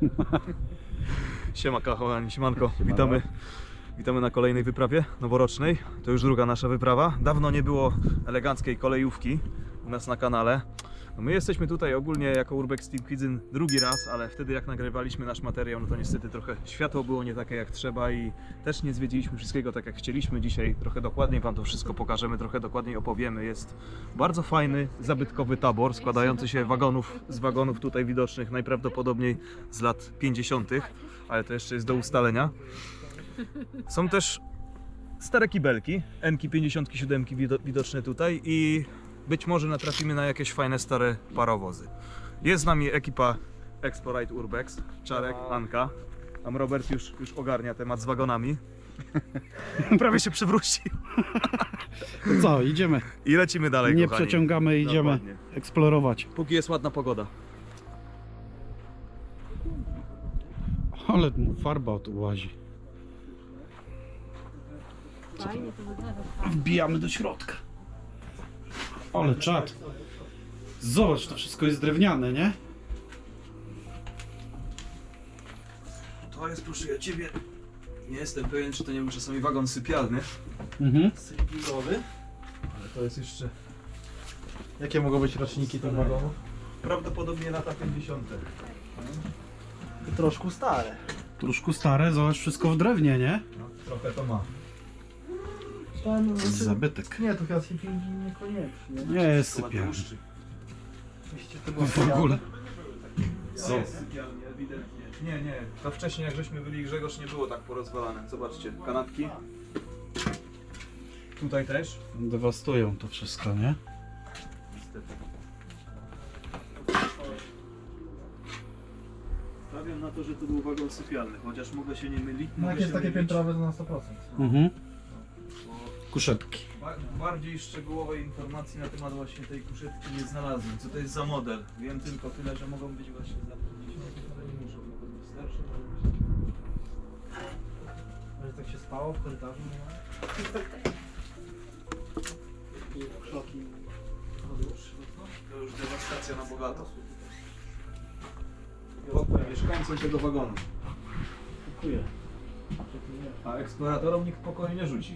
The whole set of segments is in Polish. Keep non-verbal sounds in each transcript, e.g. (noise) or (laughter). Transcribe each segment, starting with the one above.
(laughs) Siema kochani, siemanko. Witamy, witamy na kolejnej wyprawie noworocznej. To już druga nasza wyprawa. Dawno nie było eleganckiej kolejówki u nas na kanale. No my jesteśmy tutaj ogólnie jako Urbex Team Cuisine drugi raz, ale wtedy jak nagrywaliśmy nasz materiał, no to niestety trochę światło było nie takie jak trzeba i też nie zwiedziliśmy wszystkiego tak jak chcieliśmy. Dzisiaj trochę dokładniej Wam to wszystko pokażemy, trochę dokładniej opowiemy. Jest bardzo fajny, zabytkowy tabor składający się wagonów, z wagonów tutaj widocznych najprawdopodobniej z lat 50., ale to jeszcze jest do ustalenia. Są też stare kibelki, Enki 57 wido- widoczne tutaj i być może natrafimy na jakieś fajne stare parowozy. Jest z nami ekipa Explorite Urbex, Czarek, Anka. Tam Robert już, już ogarnia temat z wagonami. (laughs) Prawie się przewrócił. To (laughs) co, idziemy. I lecimy dalej, Nie kochani. przeciągamy, idziemy Dokładnie. eksplorować. Póki jest ładna pogoda. Ale farba tu łazi. Fajnie to wygląda. Wbijamy do środka. Ale czad. Zobacz, to wszystko jest drewniane, nie? To jest, proszę ja ciebie, nie jestem pewien, czy to nie był czasami wagon sypialny. Mhm. Cylindrowy. Ale to jest jeszcze Jakie mogą być roczniki tych wagonów? prawdopodobnie lata 50. Troszkę stare. Troszkę stare, zobacz, wszystko w drewnie, nie? No, trochę to ma. Ten, Zabytek. Nie, to chyba sypingi niekoniecznie. Nie jest łuszczyk. Oczywiście to było W ogóle. Co? Jest sypialnie, ewidentnie. Nie, nie. To wcześniej jak żeśmy byli Grzegorz nie było tak porozwalane. Zobaczcie, kanapki. Tutaj też. Dewastują to wszystko, nie? Niestety. Stawiam na to, że to był wagon sypialny, chociaż mogę się nie mylić. No mogę jest się takie mylić, piętrowe, to na 100%. Mhm. Kuszetki. ba- Bardziej szczegółowej informacji na temat właśnie tej kuszetki nie znalazłem. Co to jest za model? Wiem tylko tyle, że mogą być właśnie za 50, ale nie muszą. Mogą być starsze, mogą być Może tak się spało w korytarzu, nie ma? To już dewastacja na bogato. Mieszkańcom tego wagonu. Dziękuję. A eksploratorom nikt pokoju nie rzuci.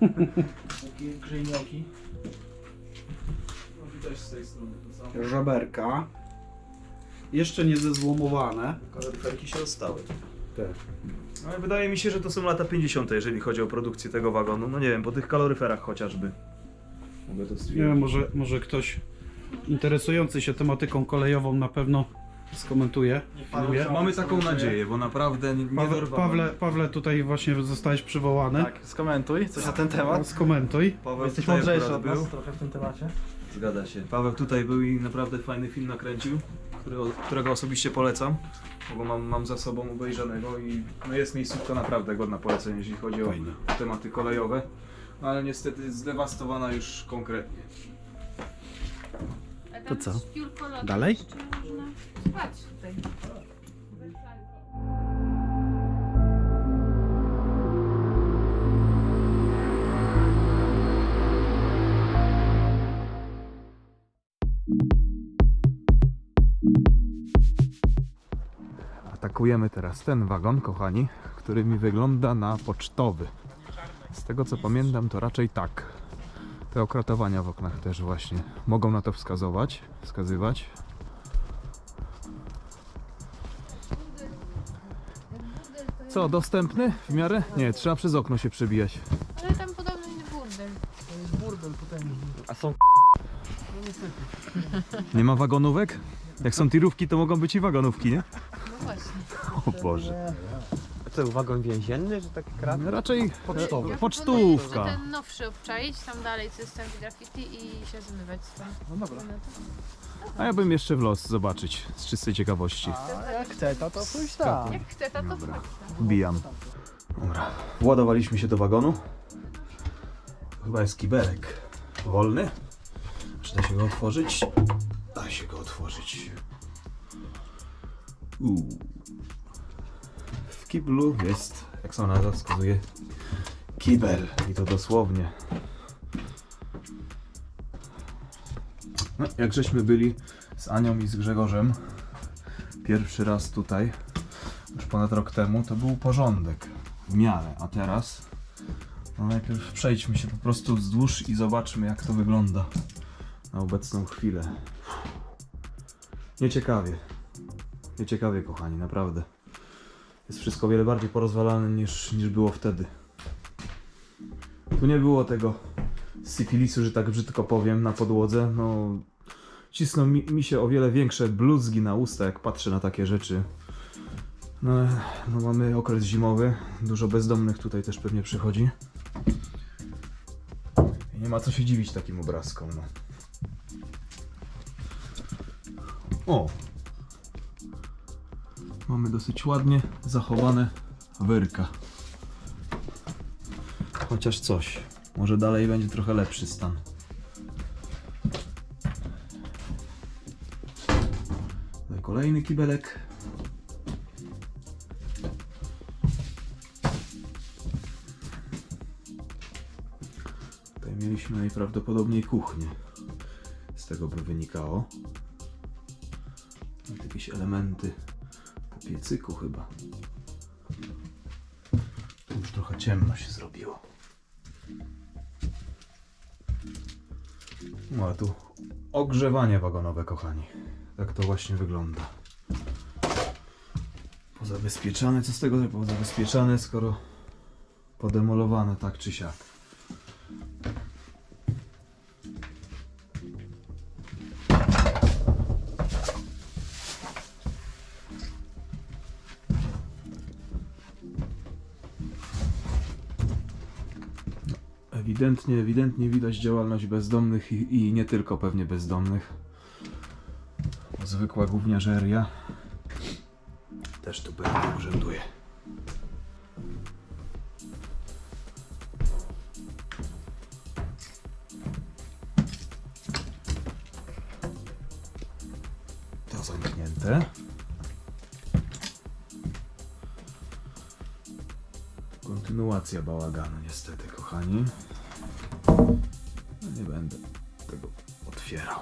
(laughs) Takie grzejnioki. No widać z tej strony to samo. Żaberka. Jeszcze nie zezłomowane. Kaloryferki się ostały. Tak. No i wydaje mi się, że to są lata 50, jeżeli chodzi o produkcję tego wagonu. No nie wiem, po tych kaloryferach chociażby. Mogę to Nie stwierdzić. wiem, może, może ktoś interesujący się tematyką kolejową na pewno skomentuje. Mamy taką nadzieję, bo naprawdę nie, dorwałem. Pawle, Pawle, tutaj właśnie zostałeś przywołany. Tak, skomentuj coś na ten temat. Skomentuj. Paweł Jesteś tutaj mądrzejszy akurat od nas był. trochę w tym temacie. Zgadza się. Paweł tutaj był i naprawdę fajny film nakręcił, którego, którego osobiście polecam, bo mam, mam za sobą obejrzanego i no jest miejscówka naprawdę godna polecenia, jeśli chodzi o Fajne. tematy kolejowe, no ale niestety zdewastowana już konkretnie. To co? Dalej? Tutaj. Atakujemy teraz ten wagon, kochani, który mi wygląda na pocztowy. Z tego co pamiętam, to raczej tak. Te okratowania w oknach też właśnie mogą na to wskazywać, wskazywać. Co, dostępny w miarę? Nie, trzeba przez okno się przebijać. Ale tam podobno inny burdel. To jest burdel potężny. A są Nie ma wagonówek? Jak są tirówki, to mogą być i wagonówki, nie? No właśnie. O Boże. Co, wagon więzienny, że tak krat? Raczej Pocztowy. Ja Pocztówka. proponuję, ten nowszy obczaić, tam dalej co jest tam graffiti i się zmywać stąd. No dobra. No A ja bym jeszcze w los zobaczyć, z czystej ciekawości. A jak chce, to to pójść tam. Jak chce, to to Dobra. Wbijam. Dobra. Władowaliśmy się do wagonu. Chyba jest kibelek. Wolny? Czy da się go otworzyć? Da się go otworzyć. Uuu. Kiblu jest, jak sama nazwa wskazuje, kibel. I to dosłownie. No, jak żeśmy byli z Anią i z Grzegorzem pierwszy raz tutaj, ponad rok temu, to był porządek w miarę, a teraz no najpierw przejdźmy się po prostu wzdłuż i zobaczmy jak to wygląda na obecną chwilę. Nieciekawie. Nieciekawie, kochani, naprawdę. Jest wszystko o wiele bardziej porozwalane niż, niż było wtedy. Tu nie było tego syfilisu, że tak brzydko powiem, na podłodze. No, cisną mi, mi się o wiele większe bluzgi na usta, jak patrzę na takie rzeczy. No, no mamy okres zimowy, dużo bezdomnych tutaj też pewnie przychodzi. I nie ma co się dziwić takim obrazkom, no. O! Mamy dosyć ładnie zachowane wyrka. Chociaż coś. Może dalej będzie trochę lepszy stan. Kolejny kibelek. Tutaj mieliśmy najprawdopodobniej kuchnię. Z tego by wynikało. Jakieś elementy piecyku chyba. Tu już trochę ciemno się zrobiło. No a tu ogrzewanie wagonowe, kochani. Tak to właśnie wygląda. Pozabezpieczane, co z tego, że pozabezpieczane, skoro podemolowane tak czy siak. Ewidentnie, ewidentnie widać działalność bezdomnych i, i nie tylko pewnie bezdomnych. Zwykła gówniarzeria też tu pewnie urzęduje. To zamknięte. Kontynuacja bałaganu niestety, kochani. Nie będę tego otwierał.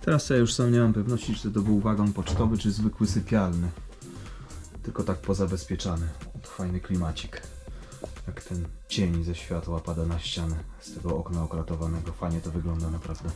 Teraz ja już sam nie mam pewności, czy to był wagon pocztowy, czy zwykły sypialny. Tylko tak pozabezpieczany. To fajny klimacik. Jak ten cień ze światła pada na ścianę z tego okna okratowanego. Fajnie to wygląda naprawdę.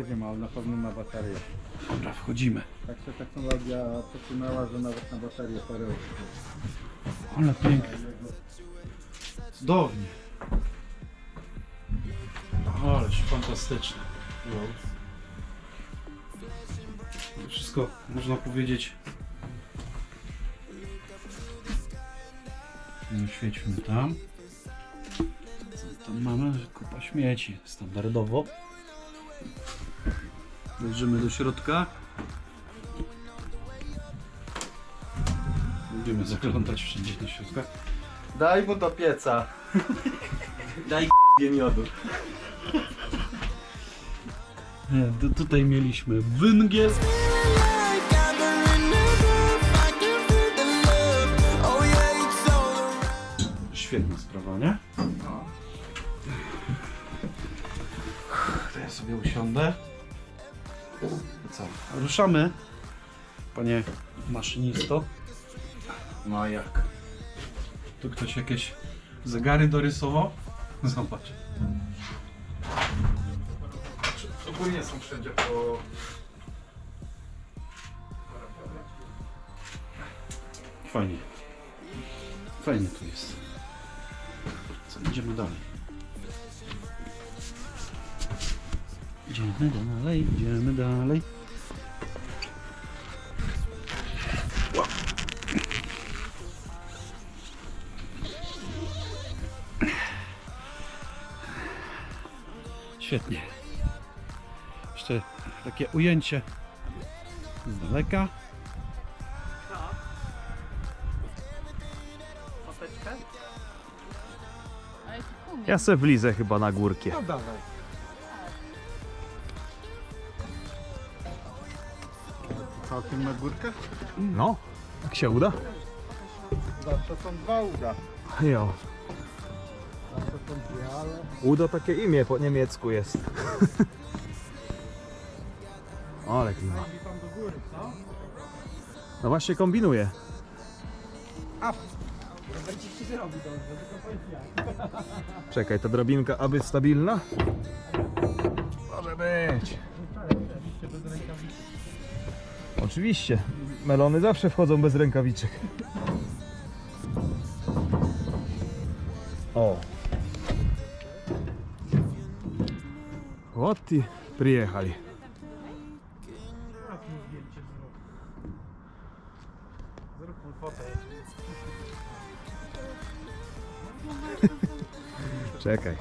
Nie wiem, ale na pewno na baterię. Dobra, wchodzimy. Tak się technologia przesunęła, że nawet na baterię parę Ale pięknie. Cudownie. Ależ fantastyczne. Wow. Wszystko można powiedzieć. No, Świećmy tam. Co tam mamy? Kupa śmieci. Standardowo. Wejrzymy do środka. Będziemy zaglądać wszędzie do środka. Daj mu do pieca. (laughs) miodu. Nie, tu- tutaj mieliśmy węgiel. Świetna sprawa, nie? To ja sobie usiądę. Co? Ruszamy, panie maszynisto. No a jak? Tu ktoś jakieś zegary dorysował? Zobacz. Ogólnie są wszędzie po... Fajnie. Fajnie tu jest. Co, idziemy dalej. Idziemy dalej, idziemy dalej. Świetnie. Jeszcze takie ujęcie z daleka. Ja se wlizę chyba na górkie. No dawaj. Całkiem na górkę? No, jak się uda? Zawsze są dwa uda. Jo. Zawsze są dwie, ale... Udo takie imię po niemiecku jest. (laughs) Ale klimat. No właśnie kombinuję. (laughs) Czekaj, ta drabinka aby stabilna? Może być. Oczywiście, melony zawsze wchodzą bez rękawiczek. O! Chłopcy przyjechali. Czekaj.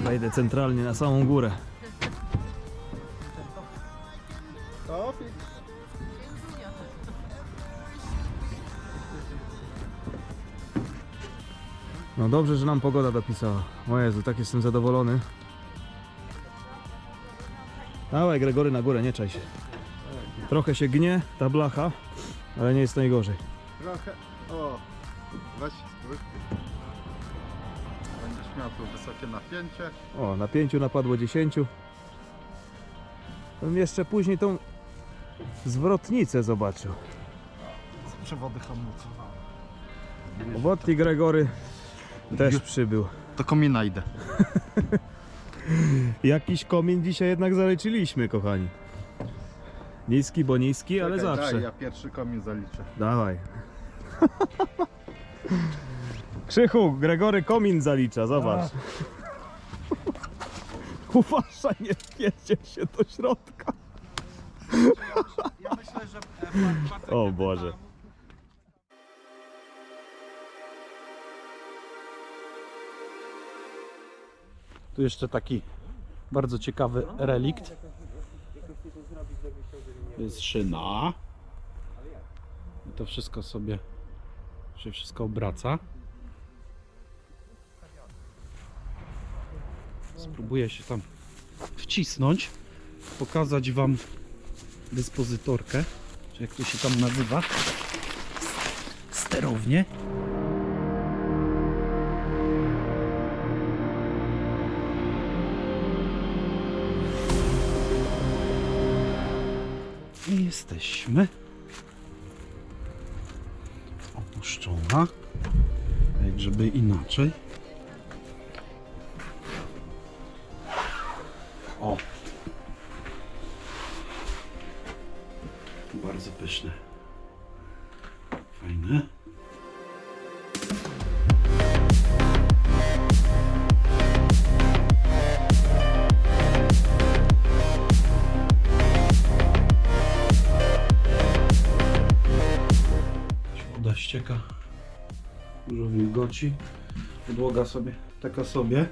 Wejdę centralnie na samą górę. No dobrze, że nam pogoda dopisała. O Jezu, tak jestem zadowolony. Dawaj Gregory na górę, nie czaj się. Trochę się gnie ta blacha, ale nie jest najgorzej. trochę... O! Weź spróbuj. Będziesz miał tu wysokie napięcie. O, na pięciu napadło 10. Bym jeszcze później tą zwrotnicę zobaczył. Przewody hamulców. Owotni Gregory też przybył. Do komina idę. (laughs) Jakiś komin dzisiaj jednak zaleczyliśmy, kochani. Niski, bo niski, ale Czekaj, zawsze. Daj, ja pierwszy komin zaliczę. Dawaj. (laughs) Krzychu, Gregory komin zalicza, zobacz. (laughs) Uważaj, nie wjedzie się do środka. Ja myślę, że O Boże. Tu jeszcze taki bardzo ciekawy relikt. To jest szyna. I to wszystko sobie się wszystko obraca. Spróbuję się tam wcisnąć, pokazać Wam dyspozytorkę, czy jak to się tam nazywa. Sterownie. Jesteśmy. Opuszczona. Jak żeby inaczej. O. Bardzo pyszne. Fajne. Wilgoci. Podłoga sobie taka sobie.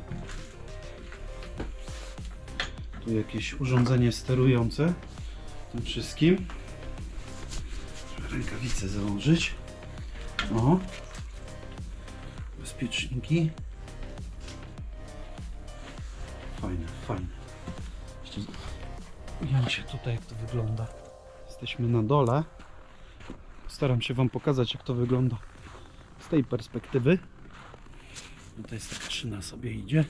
Tu jakieś urządzenie sterujące tym wszystkim. Trzeba Rękawice założyć. O. Bezpieczniki. Fajne, fajne. Z- ujęcie tutaj jak to wygląda. Jesteśmy na dole. Staram się Wam pokazać, jak to wygląda z tej perspektywy. Tutaj jest taka szyna sobie idzie.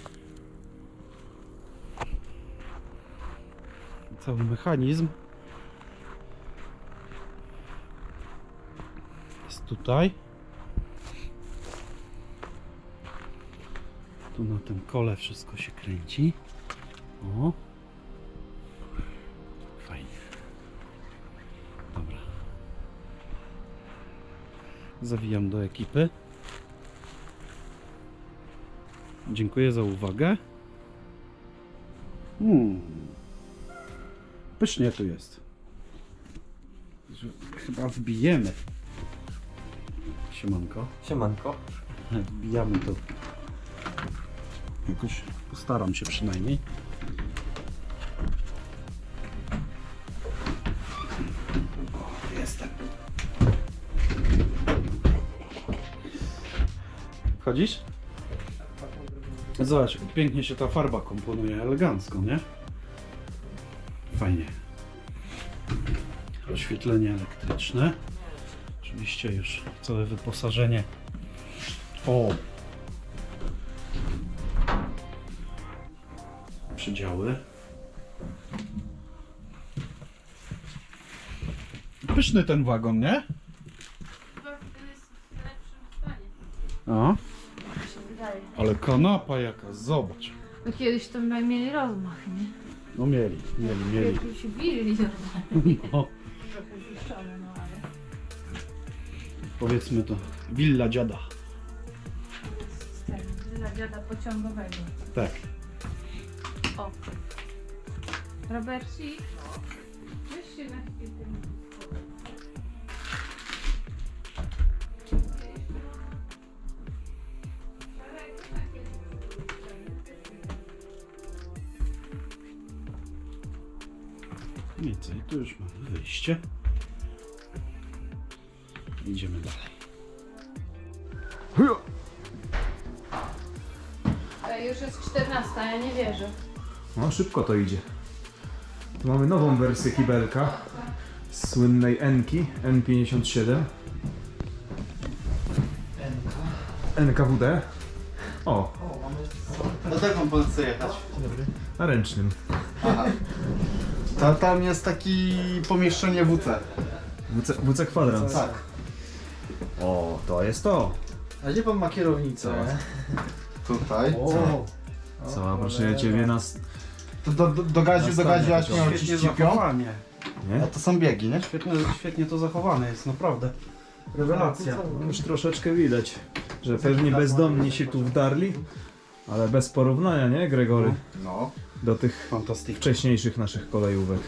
Cały mechanizm jest tutaj. Tu na tym kole wszystko się kręci. O. Fajnie. Dobra. Zawijam do ekipy. Dziękuję za uwagę. Hmm. Pysznie tu jest. Chyba wbijemy. Siemanko. Siemanko. Wbijamy to jakoś Postaram się przynajmniej. O, jestem. Wchodzisz? Zobacz, pięknie się ta farba komponuje, elegancko, nie? Fajnie. Oświetlenie elektryczne. Oczywiście już całe wyposażenie. O! Przydziały. Pyszny ten wagon, nie? Chyba jest w lepszym stanie. O, Mi się wydaje. Ale kanapa jaka, zobacz. No kiedyś to mieli rozmach, nie? No mieli, mieli, mieli. Kiedyś się bili normalnie. No, Trochę zniszczone, no ale... powiedzmy to, willa dziada. z tego, Dla dziada pociągowego. Tak. O. Robercik. Weź się na chwilę. Co, i tu już mamy wyjście. Idziemy dalej. Ej, już jest 14, ja nie wierzę. No szybko to idzie. Tu mamy nową wersję kibelka. Z słynnej Enki, N57. NKWD. O, Do tego pan chce jechać. na ręcznym. Ta, tam jest taki pomieszczenie WC. WC, WC kwadrans. Tak. O, to jest to. A gdzie pan ma kierownicę? Tutaj. O. Cała, proszę ja ciebie nas. To do, do, do gaziu, do gaziu aż miał Świetnie 35. zachowanie. Nie? A to są biegi, nie? Świetnie, świetnie to zachowane jest, naprawdę. Rewelacja. No, Już troszeczkę widać, że pewnie bezdomni się tu wdarli, ale bez porównania, nie, Gregory? No. Do tych Fantastycznie. wcześniejszych naszych kolejówek.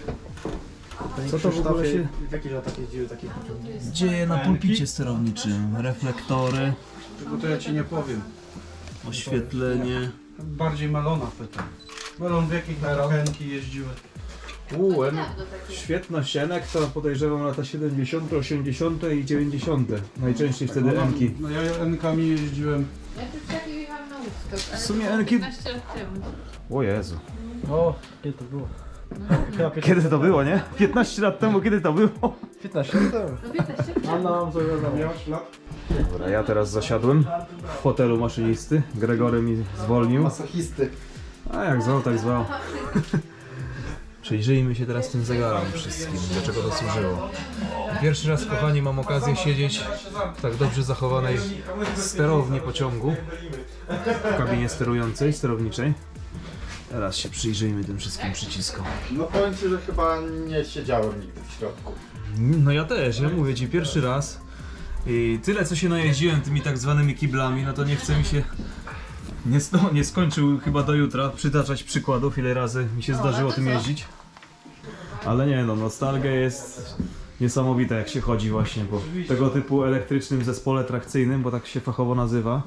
Co to w ogóle się W jakich latach jeździły takie dzieje na pulpicie sterowniczym? Reflektory, Tylko to ja ci nie powiem. oświetlenie. Bardziej Melona pytam. Melon w jakich latach Henki jeździły? U, en... Dawno takie. Świetność Enek to podejrzewam lata 70., 80. i 90. Najczęściej wtedy no, Enki. No ja Enkami jeździłem. Ja tu taki jechałam na Woodstock, ale W sumie to było Enki- 15 lat temu. O Jezu. O, kiedy to było? Kiedy to było, nie? 15 lat temu, kiedy to było? 15 lat temu. No 15 lat A temu. nam. Miałeś lat? Dobra, ja teraz zasiadłem w fotelu maszynisty. Gregory mi zwolnił. Masochisty. A jak zwał, tak zwał. Przyjrzyjmy się teraz tym zegarom wszystkim, do czego to służyło. Pierwszy raz, kochani, mam okazję siedzieć w tak dobrze zachowanej sterowni pociągu. W kabinie sterującej, sterowniczej. Teraz się przyjrzyjmy tym wszystkim przyciskom. No powiem ci, że chyba nie siedziałem nigdy w środku. No ja też, ja mówię ci pierwszy raz. I tyle co się najeździłem tymi tak zwanymi kiblami, no to nie chce mi się. Nie, sto, nie skończył chyba do jutra przytaczać przykładów, ile razy mi się zdarzyło tym jeździć. Ale nie no, nostalgia jest niesamowita jak się chodzi właśnie po tego typu elektrycznym zespole trakcyjnym, bo tak się fachowo nazywa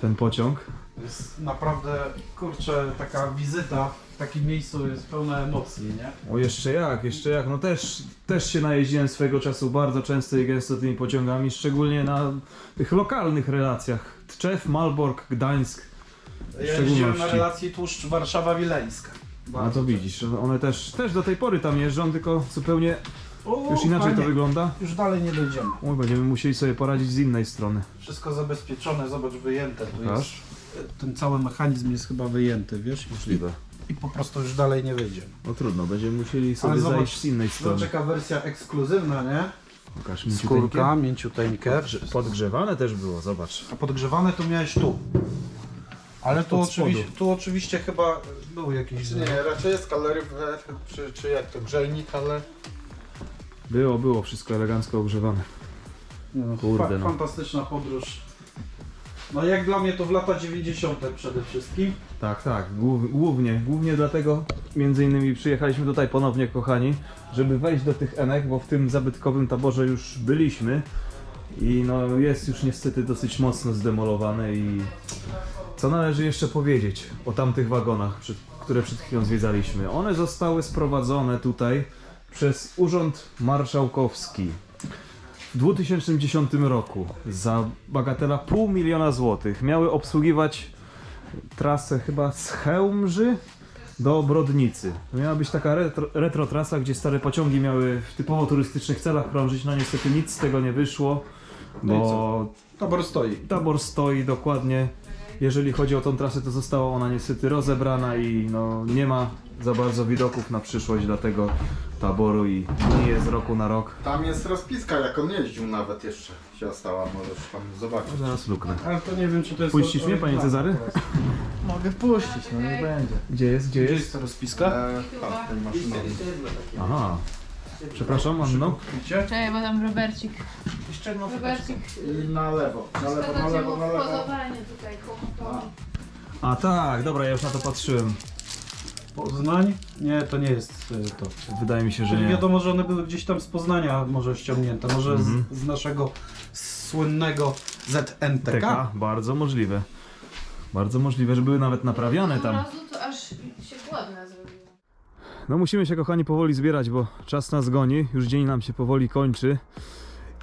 ten pociąg. Jest naprawdę, kurczę, taka wizyta w takim miejscu jest pełna emocji, nie? O jeszcze jak, jeszcze jak, no też, też się najeździłem swego czasu bardzo często i gęsto tymi pociągami, szczególnie na tych lokalnych relacjach. Tczew, Malbork, Gdańsk. W Ja jeździłem na szczególności. relacji tłuszcz Warszawa-Wileńska. A to widzisz, one też, też do tej pory tam jeżdżą, tylko zupełnie O, już inaczej to wygląda. Już dalej nie dojdziemy. Oj, będziemy musieli sobie poradzić z innej strony. Wszystko zabezpieczone, zobacz, wyjęte. Tu jest, Pokaż. Ten cały mechanizm jest chyba wyjęty, wiesz? Możliwe. I po prostu już dalej nie wyjdziemy. No trudno, będziemy musieli sobie Ale zobacz, zajść z innej strony. Zobaczz, wersja ekskluzywna, nie? Pokaż Skórka, mięciuteńkę. Podgrze- Podgrzewane też było, zobacz. A podgrzewane to miałeś tu. Ale tu Od spodu. oczywiście, tu oczywiście chyba był jakiś... Nie, raczej jest kaloryfer, czy, czy jak to, grzejnik, ale... Było, było wszystko elegancko ogrzewane. No, Kurde, fa- no. Fantastyczna podróż. No jak dla mnie to w lata 90. przede wszystkim. Tak, tak, głów, głównie, głównie dlatego między innymi przyjechaliśmy tutaj ponownie, kochani, żeby wejść do tych Enek, bo w tym zabytkowym taborze już byliśmy i no jest już niestety dosyć mocno zdemolowany i Co należy jeszcze powiedzieć o tamtych wagonach, które przed chwilą zwiedzaliśmy? One zostały sprowadzone tutaj przez Urząd Marszałkowski w 2010 roku za bagatela pół miliona złotych. Miały obsługiwać trasę chyba z Chełmży do Brodnicy. To miała być taka retro, retro trasa, gdzie stare pociągi miały w typowo turystycznych celach krążyć. No niestety nic z tego nie wyszło, No i bo Tabor stoi. tabor stoi dokładnie. Jeżeli chodzi o tą trasę, to została ona niestety rozebrana i no, nie ma za bardzo widoków na przyszłość dla tego taboru i nie jest z roku na rok. Tam jest rozpiska, jak on jeździł nawet jeszcze się ostała, możesz tam zobaczyć. Zaraz luknę. Ale to nie wiem, czy to jest... Puścisz mnie, panie Cezary? Mogę wpuścić, no nie będzie. Gdzie jest? Gdzie Gdzie jest? jest ta rozpiska? E, tak, tej maszynowej. Aha. Przepraszam, Anno. Widzicie? Czekaj, bo tam Robercik. Robercik, I na lewo, na lewo, na lewo, na lewo. pozowanie tutaj chłopaki. A tak, dobra, ja już na to patrzyłem. Poznań? Nie, to nie jest y, to. Wydaje mi się, że Czyli nie. wiadomo, że one były gdzieś tam z Poznania może ściągnięte, może Mhm. z, z naszego słynnego ZNTK. TK, bardzo możliwe. Bardzo możliwe, że były nawet naprawiane Od tam. razu to aż się głodna zrobiła. No musimy się kochani powoli zbierać, bo czas nas goni, już dzień nam się powoli kończy.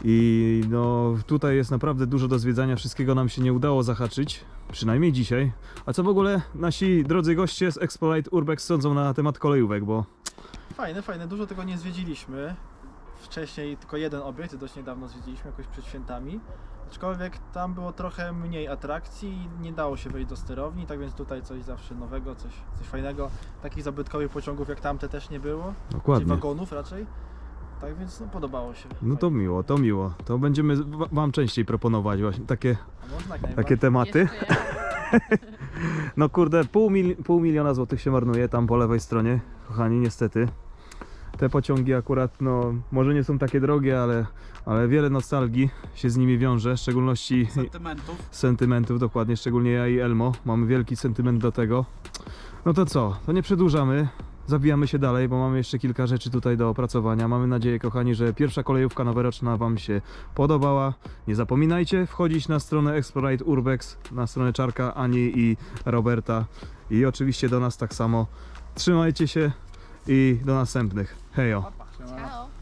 I no tutaj jest naprawdę dużo do zwiedzania, wszystkiego nam się nie udało zahaczyć, przynajmniej dzisiaj. A co w ogóle nasi drodzy goście z Explorate Urbex sądzą na temat kolejówek, bo Fajne, fajne. Dużo tego nie zwiedziliśmy. Wcześniej tylko jeden obiekt, dość niedawno zwiedziliśmy, jakoś przed świętami. Aczkolwiek tam było trochę mniej atrakcji i nie dało się wejść do sterowni, tak więc tutaj coś zawsze nowego, coś, coś fajnego. Takich zabytkowych pociągów jak tamte też nie było, czy dokładnie. wagonów raczej. Tak więc no, podobało się. No to Fajnie. miło, to miło. To będziemy wa- wam częściej proponować właśnie takie, A można jak najbardziej. takie tematy. Jeszcze? (laughs) No kurde, pół, mil, pół miliona złotych się marnuje tam po lewej stronie, kochani, niestety. Te pociągi akurat, no, może nie są takie drogie, ale, ale wiele nostalgii się z nimi wiąże, w szczególności Sentymentów. sentymentów, dokładnie, szczególnie ja i Elmo. Mamy wielki sentyment do tego. No to co, to nie przedłużamy. Zabijamy się dalej, bo mamy jeszcze kilka rzeczy tutaj do opracowania. Mamy nadzieję, kochani, że pierwsza kolejówka noworoczna Wam się podobała. Nie zapominajcie wchodzić na stronę Explorate Urbex, na stronę Czarka, Ani i Roberta. I oczywiście do nas tak samo. Trzymajcie się i do następnych. Hejo! Ciao.